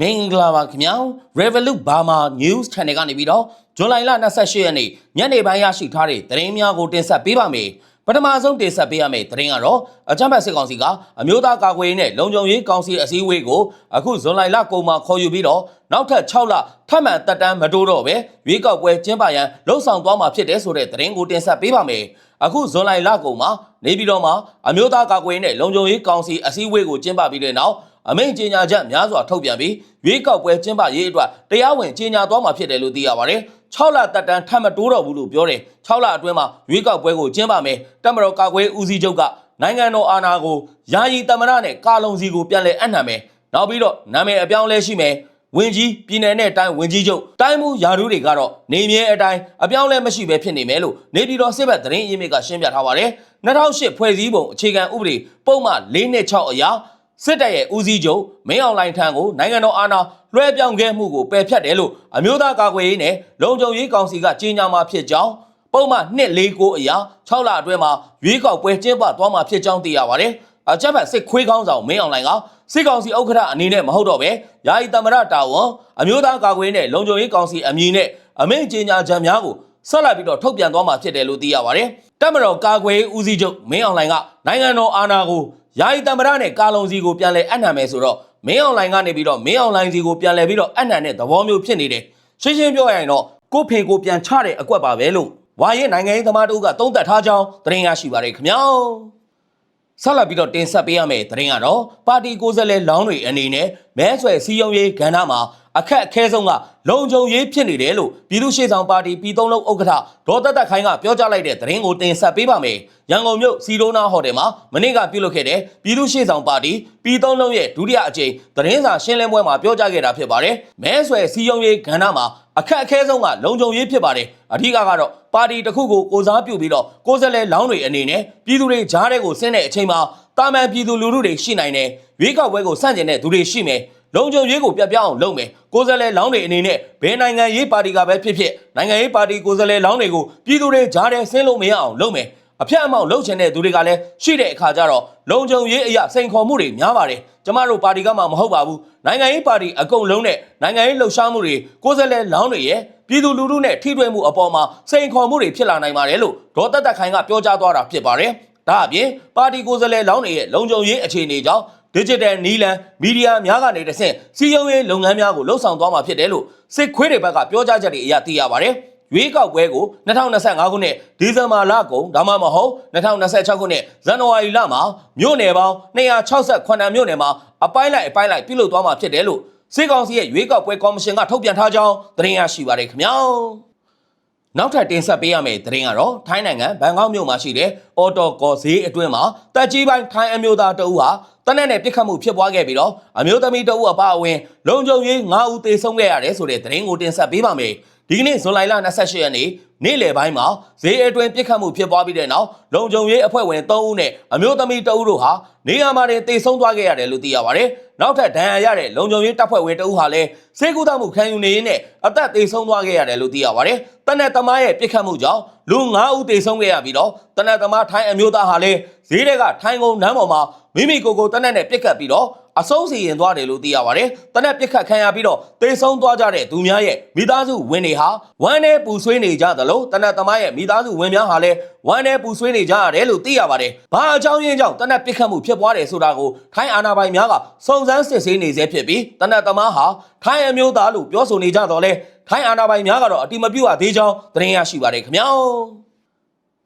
မင်္ဂလာပါခင်ဗျာ Revolut Burma News Channel ကနေပြီးတော့ဇွန်လ28ရက်နေ့ညနေပိုင်းရရှိထားတဲ့သတင်းများကိုတင်ဆက်ပေးပါမယ်ပထမဆုံးတင်ဆက်ပေးရမယ့်သတင်းကတော့အကြမ်းဖက်စစ်ကောင်စီကအမျိုးသားကာကွယ်ရေးနဲ့လုံခြုံရေးကောင်စီအစည်းအဝေးကိုအခုဇွန်လလကုန်မှာခေါ်ယူပြီးတော့နောက်ထပ်6လထပ်မံတက်တန်းမတိုးတော့ပဲရွေးကောက်ပွဲကျင်းပရန်လှုံ့ဆော်သွားမှာဖြစ်တဲ့ဆိုတဲ့သတင်းကိုတင်ဆက်ပေးပါမယ်အခုဇွန်လလကုန်မှာနေပြည်တော်မှာအမျိုးသားကာကွယ်ရေးနဲ့လုံခြုံရေးကောင်စီအစည်းအဝေးကိုကျင်းပပြီးတဲ့နောက် အမိန့်ကြေညာချက်များစွာထုတ်ပြန်ပြီးရွေးကောက်ပွဲကျင်းပရေးအတွက်တရားဝင်ကြေညာသွားမှာဖြစ်တယ်လို့သိရပါတယ်။6လတက်တန်းထပ်မတိုးတော့ဘူးလို့ပြောတယ်။6လအတွင်းမှာရွေးကောက်ပွဲကိုကျင်းပမယ်။တက်မတော်ကာကွယ်ဦးစီးချုပ်ကနိုင်ငံတော်အာဏာကိုယာယီတမရနဲ့ကာလုံစီကိုပြန်လည်အပ်နှံမယ်။နောက်ပြီးတော့နာမည်အပြောင်းလဲရှိမယ်။ဝင်ကြီးပြည်နယ်နဲ့တိုင်းဝင်ကြီးချုပ်တိုင်းမှုယာတို့တွေကတော့နေမြဲအတိုင်းအပြောင်းလဲမရှိဘဲဖြစ်နေမယ်လို့နေပြည်တော်စစ်ဘက်သတင်းရင်းမြစ်ကရှင်းပြထားပါတယ်။2008ဖွဲ့စည်းပုံအခြေခံဥပဒေပုံမှန်၄နဲ့6အရာ စစ်တပ်ရဲ့ဦးစီးချုပ်မင်းအောင်လှိုင်ထံကိုနိုင်ငံတော်အာဏာလွှဲပြောင်းခဲ့မှုကိုပယ်ဖျက်တယ်လို့အမျိုးသားကာကွယ်ရေးနဲ့လုံခြုံရေးကောင်စီကကြေညာမှာဖြစ်ကြောင်းပုံမှန်249အရာ6လအတွင်းမှာရွေးကောက်ပွဲကျင်းပသွားမှာဖြစ်ကြောင်းသိရပါတယ်။အကြမ်းဖက်စစ်ခွေးကောင်းဆောင်မင်းအောင်လှိုင်ကစစ်ကောင်စီဥက္ကဋ္ဌအနေနဲ့မဟုတ်တော့ပဲယာယီသမရတာဝန်အမျိုးသားကာကွယ်ရေးနဲ့လုံခြုံရေးကောင်စီအမည်နဲ့အမိန့်ကြေညာချက်များကိုဆက်လက်ပြီးတော့ထုတ်ပြန်သွားမှာဖြစ်တယ်လို့သိရပါတယ်။တပ်မတော်ကာကွယ်ရေးဦးစီးချုပ်မင်းအောင်လှိုင်ကနိုင်ငံတော်အာဏာကို ယာယီသမရနဲ့ကာလုံစီကိုပြန်လဲအနှံမယ်ဆိုတော့မင်းအောင်လှိုင်ကနေပြီးတော့မင်းအောင်လှိုင်စီကိုပြန်လဲပြီးတော့အနှံတဲ့သဘောမျိုးဖြစ်နေတယ်။ရှင်းရှင်းပြောရရင်တော့ကိုဖေကိုပြန်ချတဲ့အကွက်ပါပဲလို့ဝါရဲ့နိုင်ငံရေးသမားတို့ကသုံးသပ်ထားကြောင်းသတင်းရရှိပါတယ်ခင်ဗျာ။ဆက်လက်ပြီးတော့တင်ဆက်ပေးရမယ့်သတင်းကတော့ပါတီကိုယ်စားလှယ်လောင်းတွေအနေနဲ့မဲဆွယ်စည်းရုံးရေးကဏ္ဍမှာအခက်အခဲဆုံးကလုံခြုံရေးဖြစ်နေတယ်လို့ပြည်သူ့ရှေ့ဆောင်ပါတီပြည်သုံးလုံးဥက္ကဋ္ဌဒေါ်သက်သက်ခိုင်ကပြောကြားလိုက်တဲ့သတင်းကိုတင်ဆက်ပေးပါမယ်။ရန်ကုန်မြို့စီဒိုနာဟိုတယ်မှာမနေ့ကပြုလုပ်ခဲ့တဲ့ပြည်သူ့ရှေ့ဆောင်ပါတီပြည်သုံးလုံးရဲ့ဒုတိယအကြိမ်သတင်းစာရှင်းလင်းပွဲမှာပြောကြားခဲ့တာဖြစ်ပါတယ်။မဲဆွယ်စည်းရုံးရေးကဏ္ဍမှာအခက်အခဲဆုံးကလုံခြုံရေးဖြစ်ပါတယ်။အဓိကကတော့ပါတီတစ်ခုကိုကိုစားပြုပြီးတော့ကိုယ်စားလှယ်လောင်းတွေအနေနဲ့ပြည်သူတွေကြားထဲကိုဆင်းတဲ့အချိန်မှာတာမန်ပြည်သူလူထုတွေရှိနိုင်တယ်။ရွေးကောက်ပွဲကိုစန့်ကျင်တဲ့သူတွေရှိမယ်။ လုံခြုံရေးကိုပြတ်ပြောင်းအောင်လုပ်မယ်။ကိုယ်စားလှယ်လောင်းတွေအနေနဲ့ဘယ်နိုင်ငံရေးပါတီကပဲဖြစ်ဖြစ်နိုင်ငံရေးပါတီကိုယ်စားလှယ်လောင်းတွေကိုပြည်သူတွေကြားထဲဆင်းလို့မရအောင်လုပ်မယ်။အဖျက်အမောက်လှုပ်ချင်တဲ့သူတွေကလည်းရှိတဲ့အခါကျတော့လုံခြုံရေးအရာစိန်ခေါ်မှုတွေများပါတယ်။ကျမတို့ပါတီကမှမဟုတ်ပါဘူး။နိုင်ငံရေးပါတီအကုန်လုံးနဲ့နိုင်ငံရေးလှုပ်ရှားမှုတွေကိုယ်စားလှယ်လောင်းတွေရဲ့ပြည်သူလူထုနဲ့ထိတွေ့မှုအပေါ်မှာစိန်ခေါ်မှုတွေဖြစ်လာနိုင်ပါတယ်လို့ဒေါ်သက်သက်ခိုင်ကပြောကြားသွားတာဖြစ်ပါတယ်။ဒါအပြင်ပါတီကိုယ်စားလှယ်လောင်းတွေရဲ့လုံခြုံရေးအခြေအနေကြောင့် digital နီလန်မီဒီယာများကနေတဆင့်စီယုံရေးလုပ်ငန်းများကိုလှုပ်ဆောင်သွားမှာဖြစ်တယ်လို့စစ်ခွေးတွေဘက်ကပြောကြားချက်တွေအရသိရပါတယ်။ရွေးကောက်ပွဲကို2025ခုနှစ်ဒီဇင်ဘာလကုန်ဒါမှမဟုတ်2026ခုနှစ်ဇန်နဝါရီလမှာမြို့နယ်ပေါင်း268မြို့နယ်မှာအပိုင်းလိုက်အပိုင်းလိုက်ပြုလုပ်သွားမှာဖြစ်တယ်လို့စစ်ကောင်စီရဲ့ရွေးကောက်ပွဲကော်မရှင်ကထုတ်ပြန်ထားကြောင်းသတင်းရရှိပါတယ်ခင်ဗျာ။ နောက်ထပ်တင်ဆက်ပေးရမယ့်သတင်းကတော့ထိုင်းနိုင်ငံဘန်ကောက်မြို့မှာရှိတဲ့အော်တိုကော်ဈေးအတွင်းမှာတက်ကြီးပိုင်းထိုင်းအမျိုးသားတအူးဟာတနက်နဲ့ပြစ်ခတ်မှုဖြစ်ပွားခဲ့ပြီးတော့အမျိုးသမီးတအူးအပါအဝင် လုံခြုံရေး9ဦးသေဆုံးခဲ့ရတယ်ဆိုတဲ့သတင်းကိုတင်ဆက်ပေးပါမယ်။ ဒီကနေ့ဇွန်လ28ရက်နေ့နေ့လယ်ပိုင်းမှာဈေးအတွင်းပြစ်ခတ်မှုဖြစ်ပွားပြီးတဲ့နောက်လုံခြုံရေးအဖွဲ့ဝင်3ဦးနဲ့အမျိုးသမီး2ဦးတို့ဟာနေရာမှာတင်သေဆုံးသွားခဲ့ရတယ်လို့သိရပါတယ်။နောက်ထပ်ဒဏ်ရာရတဲ့လုံခြုံရေးတပ်ဖွဲ့ဝင်2ဦးဟာလည်းစေကူတမှုခံယူနေရင်းနဲ့အသက်သေဆုံးသွားခဲ့ရတယ်လို့သိရပါတယ်။တနက်သမားရဲ့ပြစ်ခတ်မှုကြောင့်လူ9ဦးသေဆုံးခဲ့ရပြီးတော့တနက်သမားထိုင်းအမျိုးသားဟာလည်းဈေးတွေကထိုင်းကုန်းနန်းပေါ်မှာမိမိကိုယ်ကိုတနက်နဲ့ပြစ်ခတ်ပြီးတော့ အဆုံးစီရင်သွားတယ်လို့သိရပါတယ်။တနက်ပြစ်ခတ်ခံရပြီးတော့သေဆုံးသွားကြတဲ့သူများရဲ့မိသားစုဝင်တွေဟာဝမ်းနဲ့ပူဆွေးနေကြသလိုတနက်သမားရဲ့မိသားစုဝင်များဟာလည်းဝမ်းနဲ့ပူဆွေးနေကြရတယ်လို့သိရပါတယ်။ဘာအကြောင်းရင်းကြောင့်တနက်ပြစ်ခတ်မှုဖြစ်ပွားတယ်ဆိုတာကိုထိုင်းအာဏာပိုင်များကစုံစမ်းစစ်ဆေးနေဆဲဖြစ်ပြီးတနက်သမားဟာထိုင်းအမျိုးသားလို့ပြောဆိုနေကြတော့လဲထိုင်းအာဏာပိုင်များကတော့အတိမပြုတ်ရသေးကြောင်းသတင်းရရှိပါတယ်ခင်ဗျာ။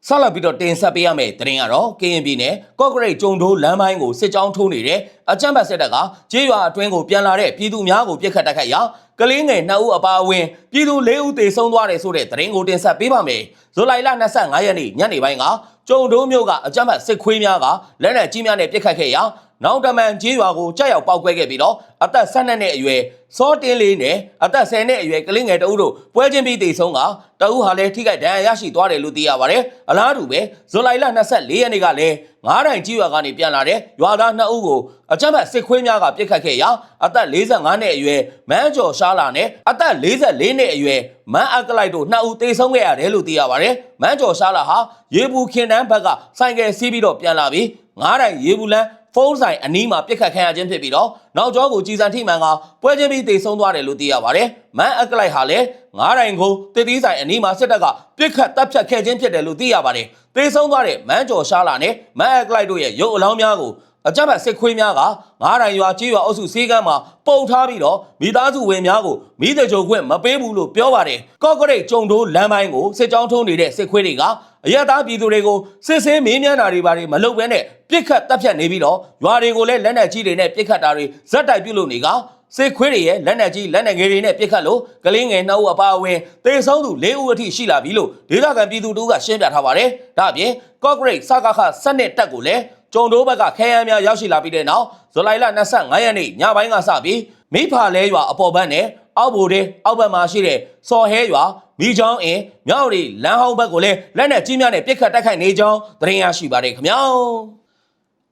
ဆက်လက်ပြီးတော့တင်ဆက်ပေးရမယ့်သတင်းကတော့ KNB နဲ့ကော့ဂရိတ်ကျုံတိုးလမ်းပိုင်းကိုစစ်ကြောင်းထိုးနေတဲ့အကြမ်းဖက်စစ်တပ်ကကြေးရွာအတွင်းကိုပြန်လာတဲ့ပြည်သူများကိုပြစ်ခတ်တိုက်ခိုက်ရာကလေးငယ်2ဦးအပါအဝင်ပြည်သူ4ဦးသေဆုံးသွားတယ်ဆိုတဲ့သတင်းကိုတင်ဆက်ပေးပါမယ်။ဇူလိုင်လ25ရက်နေ့ညနေပိုင်းကကျုံတိုးမြို့ကအကြမ်းဖက်စစ်ခွေးများကလက်နက်ကြီးများနဲ့ပစ်ခတ်ခဲ့ရာနောက်တမန်ကြေးရွာကိုကြောက်ရောက်ပောက်ကွဲခဲ့ပြီးတော့အသက်12နှစ်အရွယ်စောတင်းလေးနဲ့အသက်10နှစ်အရွယ်ကလေးငယ်တဦးတို့ပွဲချင်းပြီးတေဆုံးကတဦးဟာလည်းထိခိုက်ဒဏ်ရာရရှိသွားတယ်လို့သိရပါတယ်။အလားတူပဲဇူလိုင်လ24ရက်နေ့ကလည်းငားတိုင်ကြေးရွာကနေပြန်လာတဲ့ရွာသား2ဦးကိုအကြမ်းဖက်စစ်ခွေးများကပစ်ခတ်ခဲ့ရာအသက်45နှစ်အရွယ်မန်းကျော်ရှားလာနဲ့အသက်44နှစ်အရွယ်မန်းအကလိုက်တို့2ဦးတေဆုံးခဲ့ရတယ်လို့သိရပါတယ်။မန်းကျော်ရှားလာဟာရေဘူးခင်တန်းဘက်ကဆိုင်ကယ်စီးပြီးတော့ပြန်လာပြီးငားတိုင်ရေဘူးလန်း ဖုန်းဆိုင်အနီးမှာပြစ်ခတ်ခံရခြင်းဖြစ်ပြီးတော့နောက်ကျောကိုကြီးစံထိမှန်ကပွဲချင်းပြီးတေဆုံးသွားတယ်လို့သိရပါတယ်။မန်အက်ကလိုက်ဟာလည်းငားတိုင်ကိုတည်သီးဆိုင်အနီးမှာစစ်တပ်ကပြစ်ခတ်တပ်ဖြတ်ခဲ့ခြင်းဖြစ်တယ်လို့သိရပါတယ်။တေဆုံးသွားတဲ့မန်ကျော်ရှားလာနဲ့မန်အက်ကလိုက်တို့ရဲ့ရုပ်အလောင်းများကို အကြမ်းဖက်စစ်ခွေးများကငားတိုင်ရွာကြီးရွာအုပ်စုစည်းကမ်းမှာပုတ်ထားပြီးတော့မိသားစုဝင်များကိုမိတဲ့ကြုံခွင့်မပေးဘူးလို့ပြောပါတယ်ကော့ကရိတ်ကြုံတိုးလမ်းပိုင်းကိုစစ်ကြောင်းထုံးနေတဲ့စစ်ခွေးတွေကအရက်သားပြည်သူတွေကိုစစ်စင်းမင်းမြန်းတာတွေဘာတွေမလုပ်ဘဲနဲ့ပြစ်ခတ်တပ်ဖြတ်နေပြီးတော့ရွာတွေကိုလည်းလက်နက်ကြီးတွေနဲ့ပြစ်ခတ်တာတွေဇက်တိုက်ပြုတ်လို့နေကစစ်ခွေးတွေရဲ့လက်နက်ကြီးလက်နက်ငယ်တွေနဲ့ပြစ်ခတ်လို့ကလေးငယ်နှုတ်အပါအဝင်တေဆုံးသူ၄ဦးအထိရှိလာပြီလို့ဒေသခံပြည်သူတို့ကရှင်းပြထားပါတယ်ဒါအပြင်ကော့ကရိတ်စကခစနစ်တက်ကိုလည်း ကျုံတိုးဘက်ကခဲယမ်းများရောက်ရှိလာပြီးတဲ့နောက်ဇူလိုင်လ25ရက်နေ့ညပိုင်းကစပြီးမိဖာလဲရွာအပေါ်ဘက်နဲ့အောက်ဘိုတဲ့အောက်ဘက်မှာရှိတဲ့စော်ဟဲရွာမိချောင်းအင်မြောက်ရီလမ်းဟောင်းဘက်ကိုလည်းလက်နက်ကြီးများနဲ့ပစ်ခတ်တိုက်ခိုက်နေကြောင်းသတင်းရရှိပါတယ်ခင်ဗျာ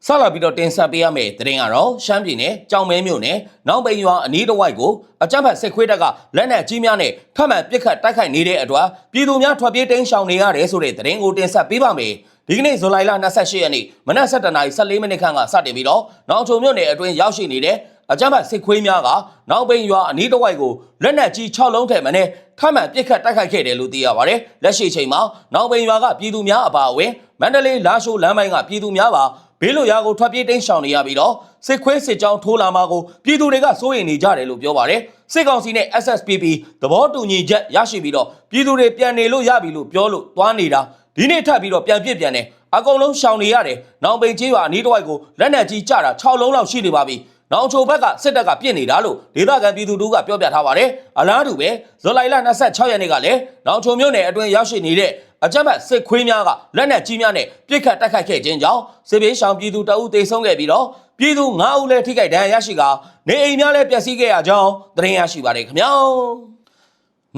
ဆက်လာပြီးတော့တင်ဆက်ပေးရမယ့်သတင်းကတော့ရှမ်းပြည်နယ်ကြောင်မဲမြို့နယ်နောက်ပိန်ရွာအနီးတစ်ဝိုက်ကိုအကြမ်းဖက်စစ်ခွေးတပ်ကလက်နက်ကြီးများနဲ့ထပ်မံပစ်ခတ်တိုက်ခိုက်နေတဲ့အတွက်ပြည်သူများထွက်ပြေးတိမ်းရှောင်နေရတယ်ဆိုတဲ့သတင်းကိုတင်ဆက်ပေးပါမယ် ဒီကနေ့ဇူလိုင်လ28ရက်နေ့မနက်7:14မိနစ်ခန့်ကစတင်ပြီးတော့နောက်ချုံမြို့နယ်အတွင်းရောက်ရှိနေတဲ့အကြမ်းဖက်စစ်ခွေးများကနောက်ပိန်ရွာအနီးတစ်ဝိုက်ကိုလက်နက်ကြီး6လုံးထည့်မနဲ့ထပ်မံပစ်ခတ်တိုက်ခိုက်ခဲ့တယ်လို့သိရပါတယ်။လက်ရှိချိန်မှာနောက်ပိန်ရွာကပြည်သူများအပါအဝင်မန္တလေးလာရှိုးလမ်းပိုင်းကပြည်သူများပါဘေးလိုရာကိုထွက်ပြေးတိမ်းရှောင်နေရပြီးတော့စစ်ခွေးစစ်ကြောင်းထိုးလာမှာကိုပြည်သူတွေကစိုးရိမ်နေကြတယ်လို့ပြောပါတယ်။စစ်ကောင်စီနဲ့ SSPP သဘောတူညီချက်ရရှိပြီးတော့ပြည်သူတွေပြန်နေလို့ရပြီလို့ပြောလို့သွားနေတာ ဒီနေ့ထပ်ပြီးတော့ပြန်ပြစ်ပြန်တယ်အကုန်လုံးရှောင်နေရတယ်။နောင်ပိန်ကြီးရွာအနီးတစ်ဝိုက်ကိုလက်နက်ကြီးကြတာ6လုံးလောက်ရှိနေပါပြီ။နောင်ချိုဘက်ကစစ်တပ်ကပြစ်နေတာလို့ဒေသခံပြည်သူတို့ကပြောပြထားပါတယ်။အလားတူပဲဇူလိုင်လ26ရက်နေ့ကလည်းနောင်ချိုမြို့နယ်အတွင်းရောက်ရှိနေတဲ့အကြမ်းဖက်စစ်ခွေးများကလက်နက်ကြီးများနဲ့ပြစ်ခတ်တိုက်ခိုက်ခဲ့ခြင်းကြောင့်စစ်ဘေးရှောင်ပြည်သူတအုပ်သေဆုံးခဲ့ပြီးတော့ပြည်သူ9ဦးလည်းထိခိုက်ဒဏ်ရာရရှိကနေအိမ်များလည်းပျက်စီးခဲ့ရကြောင်းသတင်းရရှိပါတယ်ခင်ဗျာ။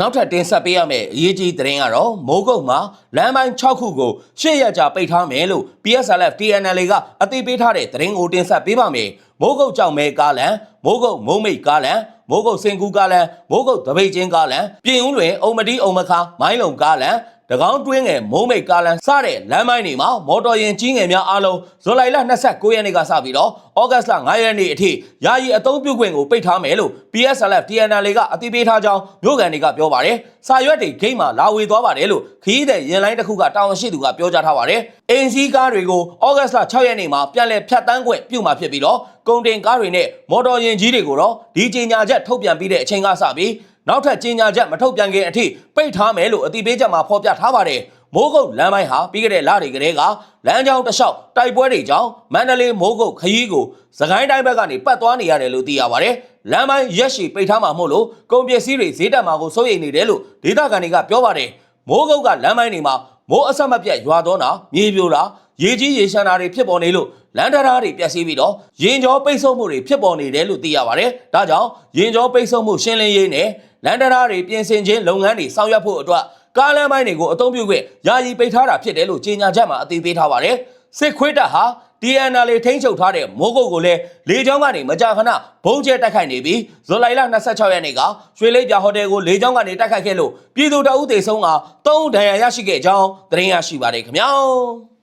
နောက်ထပ်တင်ဆက်ပေးရမယ့်အရေးကြီးသတင်းကတော့မိုးကုတ်မှာလမ်းပိုင်း6ခုကိုရှေ့ရကြပိတ်ထားမယ်လို့ PSLF TNL ကအသိပေးထားတဲ့သတင်းကိုတင်ဆက်ပေးပါမယ်။မိုးကုတ်ကြောင်မဲကားလန်မိုးကုတ်မုံမိတ်ကားလန်မိုးကုတ်စင်ကူကားလန်မိုးကုတ်တပိတ်ချင်းကားလန်ပြင်ဦးလွင်အုံမတီအုံမခါမိုင်းလုံကားလန်တကော င်းတွင်းငယ်မုံမိတ်ကားလန်စတဲ့လမ်းမိုင်းတွေမှာမော်တော်ယာဉ်ကြီးငယ်များအားလုံးဇူလိုင်လ29ရက်နေ့ကစပြီးတော့ဩဂတ်လ9ရက်နေ့အထိယာယီအသုံးပြုခွင့်ကိုပိတ်ထားမယ်လို့ PSLF TNL ကအသိပေးထားကြောင်းမြို့ကန်တွေကပြောပါတယ်။စာရွက်တွေဂိတ်မှာလာဝေသွားပါတယ်လို့ခရီးသည်ရင်လိုင်းတစ်ခုကတာဝန်ရှိသူကပြောကြားထားပါတယ်။အင်စီကားတွေကိုဩဂတ်လ6ရက်နေ့မှာပြန်လည်ဖြတ်တန်းခွင့်ပြုမှာဖြစ်ပြီးတော့ကုန်တင်ကားတွေနဲ့မော်တော်ယာဉ်ကြီးတွေကိုတော့ဒီကြေညာချက်ထုတ်ပြန်ပြီးတဲ့အချိန်ကစပြီး နောက်ထပ်ကြေညာချက်မထုတ်ပြန်ခင်အထိပိတ်ထားမယ်လို့အသိပေးချက်မှာဖော်ပြထားပါတယ်။မိုးကုတ်လမ်းပိုင်းဟာပြီးခဲ့တဲ့လတွေကတည်းကလမ်းကြောင်းတစ်လျှောက်တိုက်ပွဲတွေကြောင့်မန္တလေးမိုးကုတ်ခရီးကိုစကိုင်းတိုင်းဘက်ကနေပတ်သွားနေရတယ်လို့သိရပါတယ်။လမ်းပိုင်းရက်ရှည်ပိတ်ထားမှာမို့လို့ကုန်ပစ္စည်းတွေဈေးတက်မှာကိုစိုးရိမ်နေတယ်လို့ဒေသခံတွေကပြောပါတယ်။မိုးကုတ်ကလမ်းပိုင်းတွေမှာမိုးအဆက်မပြတ်ရွာသွန်းတာမြေပြိုတာရေကြီးရေရှမ်းတာတွေဖြစ်ပေါ်နေလို့ လန်တရာတွေပျက်စီးပြီးတော့ရင်ကျော်ပိတ်ဆို့မှုတွေဖြစ်ပေါ်နေတယ်လို့သိရပါတယ်။ဒါကြောင့်ရင်ကျော်ပိတ်ဆို့မှုရှင်းလင်းရေးနဲ့လန်တရာတွေပြင်ဆင်ခြင်းလုပ်ငန်းတွေဆောင်ရွက်ဖို့အတွက်ကားလမ်းပိုင်းတွေကိုအသုံးပြုခွင့်ယာယီပိတ်ထားတာဖြစ်တယ်လို့ကြေညာချက်မှာအသိပေးထားပါတယ်။စစ်ခွေးတပ်ဟာ TNL ထိန်းချုပ်ထားတဲ့မိုးကုတ်ကိုလည်းလေကြောင်းကနေမကြာခဏဘုံကျဲတိုက်ခိုက်နေပြီးဇူလိုင်လ26ရက်နေ့ကရွှေလိပ်ပြဟိုတယ်ကိုလေကြောင်းကနေတိုက်ခိုက်ခဲ့လို့ပြည်သူတအုပ်သေဆုံးက3ဦးဒဏ်ရာရရှိခဲ့ကြောင်းသတင်းရရှိပါတယ်ခင်ဗျာ။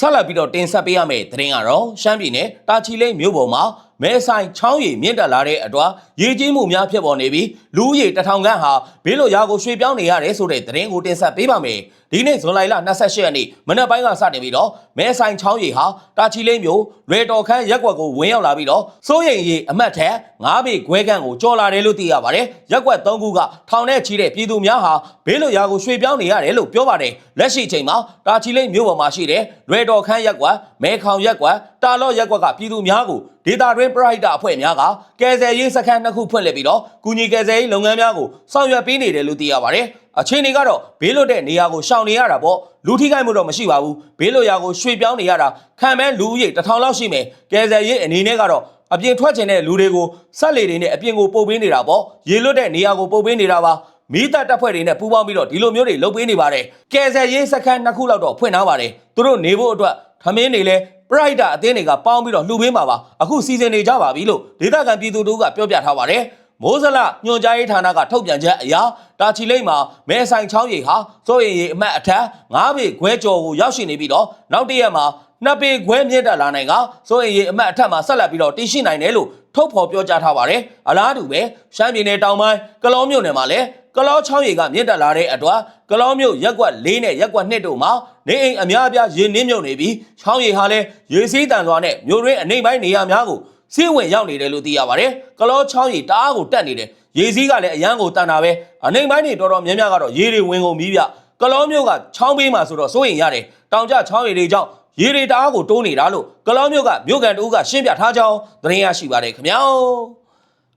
ဆက်လက်ပြီးတော့တင်ဆက်ပေးရမယ့်သတင်းကတော့ရှမ်းပြည်နယ်တာချီလိတ်မြို့ပေါ်မှာ မဲဆိုင်ချောင်းရည်မြင့်တက်လာတဲ့အတွက်ရေကြီးမှုများဖြစ်ပေါ်နေပြီးလူဦးရေတထောင်ခန့်ဟာဘေးလွတ်ရာကိုရွှေ့ပြောင်းနေရတယ်ဆိုတဲ့သတင်းကိုတင်ဆက်ပေးပါမယ်။ဒီနေ့ဇွန်လ28ရက်နေ့မနက်ပိုင်းကစတင်ပြီးတော့မဲဆိုင်ချောင်းရည်ဟာတာချီလိမ့်မြို့ရေတော်ခန်းရက်ကွက်ကိုဝင်ရောက်လာပြီးတော့စိုးရိမ်ရီအမတ်ထက်9ပေခွဲခန့်ကိုကျော်လာတယ်လို့သိရပါတယ်။ရက်ကွက်3ခုကထောင်ထဲချီတဲ့ပြည်သူများဟာဘေးလွတ်ရာကိုရွှေ့ပြောင်းနေရတယ်လို့ပြောပါတယ်။လက်ရှိအချိန်မှာတာချီလိမ့်မြို့ပေါ်မှာရှိတဲ့ရေတော်ခန်းရက်ကွက်မဲခေါင်ရက်ကွက်တာလော့ရက်ကွက်ကပြည်သူများကိုဒေတာတွင်ပရိုက်တာအဖွဲ့များကကယ်ဆယ်ရေးစခန်းနှစ်ခုဖွင့်လှစ်ပြီးတော့ကုညီကယ်ဆယ်ရေးလုပ်ငန်းများကိုဆောင်ရွက်ပေးနေတယ်လို့သိရပါတယ်။အခြေအနေကတော့ဘေးလွတ်တဲ့နေရာကိုရှောင်နေရတာပေါ့လူထိခိုက်မှုတော့မရှိပါဘူး။ဘေးလွတ်ရာကိုရွှေ့ပြောင်းနေရတာခံမဲ့လူဦးရေတစ်ထောင်လောက်ရှိမယ်။ကယ်ဆယ်ရေးအနေနဲ့ကတော့အပြင်ထွက်ချင်တဲ့လူတွေကိုဆက်လေတွေနဲ့အပြင်ကိုပုတ်ပေးနေတာပေါ့။ရေလွတ်တဲ့နေရာကိုပုတ်ပေးနေတာပါ။မိသားတပ်ဖွဲ့တွေနဲ့ပူးပေါင်းပြီးတော့ဒီလိုမျိုးတွေလုပ်ပေးနေပါတယ်။ကယ်ဆယ်ရေးစခန်းနှစ်ခုလောက်တော့ဖွင့်ထားပါတယ်။သူတို့နေဖို့အတွက်ထမင်းတွေလည်း ပရိုက်တာအသင်းတွေကပေါင်းပြီးတော့လှူပေးမှာပါအခုစီစဉ်နေကြပါပြီလို့ဒေသခံပြည်သူတို့ကပြောပြထားပါတယ်မိုးစလညွှန်ကြားရေးဌာနကထုတ်ပြန်ချက်အရတာချီလိမ့်မှာမဲဆိုင်ချောင်းရီဟာစိုးရင်ရီအမတ်အထက်9ပေခွဲကျော်ကိုရောက်ရှိနေပြီးတော့နောက်တစ်ရက်မှာနှစ်ပေခွဲမြင့်တက်လာနိုင်ကစိုးရင်ရေအမတ်အထက်မှာဆက်လက်ပြီးတော့တည်ရှိနိုင်တယ်လို့ထုတ်ဖော်ပြောကြားထားပါတယ်အလားတူပဲရှမ်းပြည်နယ်တောင်ပိုင်းကလောမြို့နယ်မှာလည်း ကလောချောင်းရေကမြင့်တက်လာတဲ့အတွက်ကလောမြို့ရက်ကွက်၄နဲ့ရက်ကွက်၂တို့မှာနေအိမ်အများအပြားရေနစ်မြုပ်နေပြီးချောင်းရေဟာလည်းရေစည်းတန်စွာနဲ့မြို့ရင်းအနေပိုင်းနေရာများကိုစီးဝင်ရောက်နေတယ်လို့သိရပါတယ်ကလောချောင်းရေတအားကိုတက်နေတယ်ရေစည်းကလည်းအရန်ကိုတန်တာပဲအနေပိုင်းတွေတော်တော်များများကတော့ရေတွေဝင်ကုန်ပြီးဗျကလောမြို့ကချောင်းဘေးမှာဆိုတော့စိုးရင်ရတယ်တောင်ကျချောင်းရေတွေကြောင့်ရေတွေတအားကိုတိုးနေတာလို့ကလောမြို့ကမြို့ကန်တူကရှင်းပြထားကြောင်းသတင်းရရှိပါတယ်ခင်ဗျာ